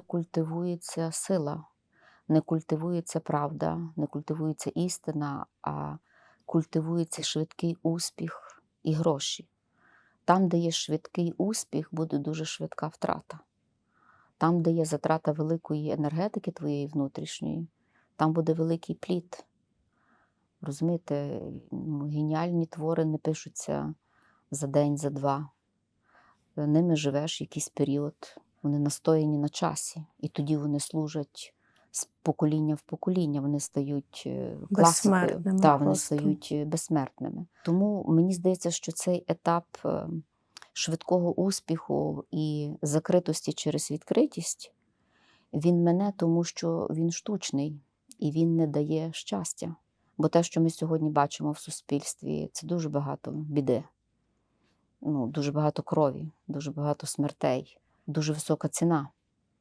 культивується сила, не культивується правда, не культивується істина, а культивується швидкий успіх і гроші. Там, де є швидкий успіх, буде дуже швидка втрата. Там, де є затрата великої енергетики твоєї внутрішньої, там буде великий плід. Розумієте, ну, геніальні твори не пишуться за день, за два. Ними живеш якийсь період, вони настояні на часі, і тоді вони служать з покоління в покоління, вони стають е, класикою. Так, вони просто. стають е, безсмертними. Тому мені здається, що цей етап е, швидкого успіху і закритості через відкритість, він мене, тому що він штучний і він не дає щастя. Бо те, що ми сьогодні бачимо в суспільстві, це дуже багато біди, ну, дуже багато крові, дуже багато смертей, дуже висока ціна.